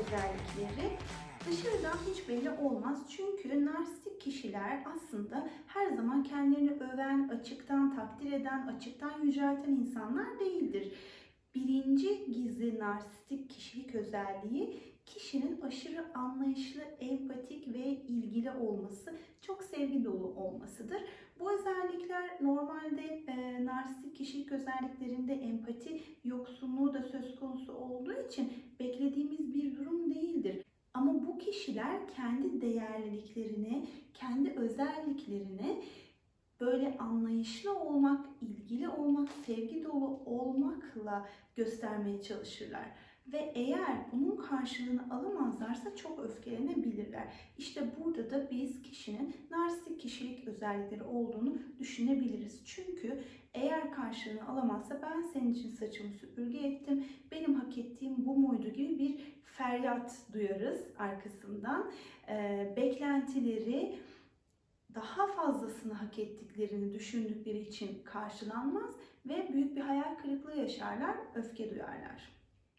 özellikleri dışarıdan hiç belli olmaz. Çünkü narsistik kişiler aslında her zaman kendilerini öven, açıktan takdir eden, açıktan yücelten insanlar değildir. Birinci gizli narsistik kişilik özelliği kişinin aşırı anlayışlı, empatik ve ilgili olması, çok sevgi dolu olmasıdır. Bu özellikler normalde e, narsistik kişilik özelliklerinde empati yoksunluğu da söz konusu olduğu için beklediğimiz bir durum değildir. Ama bu kişiler kendi değerliliklerini, kendi özelliklerini böyle anlayışlı olmak, ilgili olmak, sevgi dolu olmakla göstermeye çalışırlar. Ve eğer bunun karşılığını alamazlarsa çok öfkelenebilirler. İşte burada da biz kişinin narsistik kişilik özellikleri olduğunu düşünebiliriz. Çünkü eğer karşılığını alamazsa ben senin için saçımı süpürge ettim, benim hak ettiğim bu muydu gibi bir feryat duyarız arkasından. Ee, beklentileri daha fazlasını hak ettiklerini düşündükleri için karşılanmaz ve büyük bir hayal kırıklığı yaşarlar, öfke duyarlar.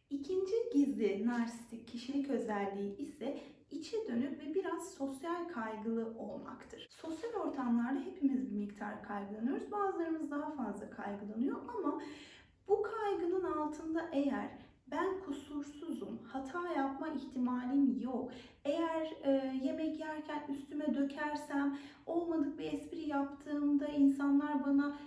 İkinci gizli narsistik kişilik özelliği ise içe dönük ve biraz sosyal kaygılı olmaktır. Sosyal ortamlarda hepimiz bir miktar kaygılanıyoruz. Bazılarımız daha fazla kaygılanıyor ama bu kaygının altında eğer ben kusursuzum, hata yapma ihtimalim yok. Eğer e, yemek yerken üstüme dökersem, olmadık bir espri yaptığımda insanlar bana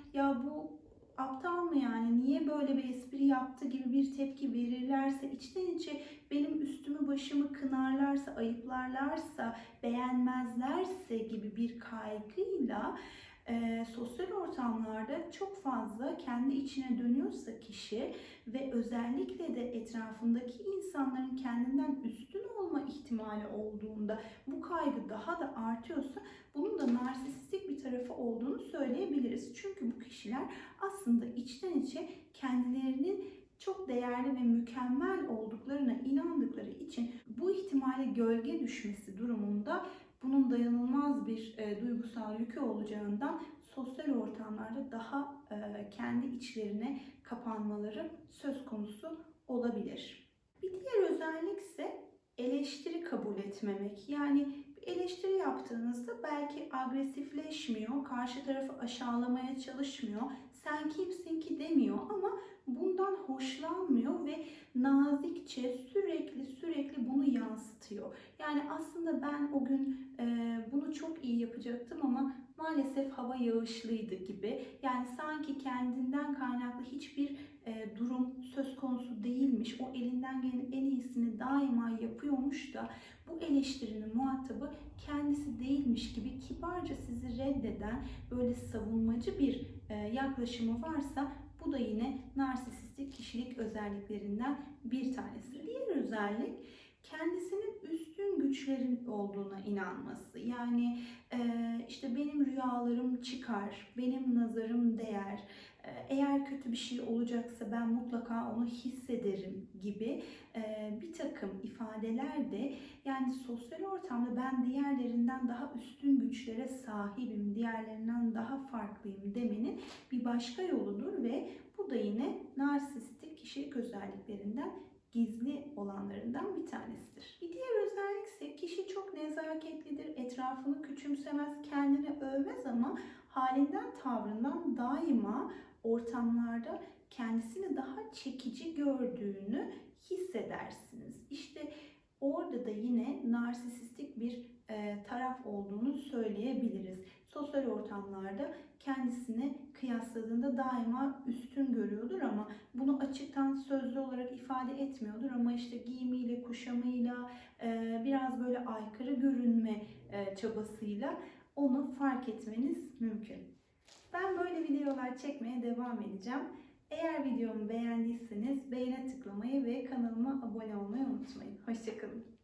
aptal mı yani? Niye böyle bir espri yaptı gibi bir tepki verirlerse içten içe benim üstümü başımı kınarlarsa ayıplarlarsa beğenmezlerse gibi bir kaygıyla e, sosyal ortamlarda çok fazla kendi içine dönüyorsa kişi ve özellikle de etrafındaki insanların kendinden üstün olma ihtimali olduğunda bu kaygı daha da artıyorsa bunun da narsistik tarafı olduğunu söyleyebiliriz. Çünkü bu kişiler aslında içten içe kendilerinin çok değerli ve mükemmel olduklarına inandıkları için bu ihtimale gölge düşmesi durumunda bunun dayanılmaz bir e, duygusal yükü olacağından sosyal ortamlarda daha e, kendi içlerine kapanmaları söz konusu olabilir. Bir diğer özellik ise eleştiri kabul etmemek. Yani eleştiri yaptığınızda belki agresifleşmiyor, karşı tarafı aşağılamaya çalışmıyor, sen kimsin ki demiyor ama bundan hoşlanmıyor ve nazikçe sürekli sürekli bunu yansıtıyor. Yani aslında ben o gün e, bunu çok iyi yapacaktım ama maalesef hava yağışlıydı gibi. Yani sanki kendinden kaynaklı hiçbir e, durum söz konusu değilmiş. O elinden gelen en iyisini daima yapıyormuş da bu eleştirinin muhatabı kendisi değilmiş gibi kibarca sizi reddeden böyle savunmacı bir e, yaklaşımı varsa bu da yine narsisistik kişilik özelliklerinden bir tanesi. Diğer özellik kendisinin üstün güçlerin olduğuna inanması. Yani e, işte benim rüyalarım çıkar, benim nazarım değer, eğer kötü bir şey olacaksa ben mutlaka onu hissederim gibi e, bir takım ifadeler de yani sosyal ortamda ben diğerlerinden daha üstün güçlere sahibim, diğerlerinden daha farklıyım demenin bir başka yoludur ve bu da yine narsistik kişilik özelliklerinden gizli olanlarından bir tanesidir. Bir diğer özellik ise kişi çok nezaketlidir, etrafını küçümsemez, kendini övmez ama halinden tavrından daima ortamlarda kendisini daha çekici gördüğünü hissedersiniz. İşte orada da yine narsisistik bir e, taraf olduğunu söyleyebiliriz. Sosyal ortamlarda kendisini kıyasladığında daima üstün görüyordur ama bunu açıktan sözlü olarak ifade etmiyordur ama işte giyimiyle, kuşamıyla e, biraz böyle aykırı görünme e, çabasıyla onu fark etmeniz mümkün. Ben böyle videolar çekmeye devam edeceğim. Eğer videomu beğendiyseniz beğene tıklamayı ve kanalıma abone olmayı unutmayın. Hoşçakalın.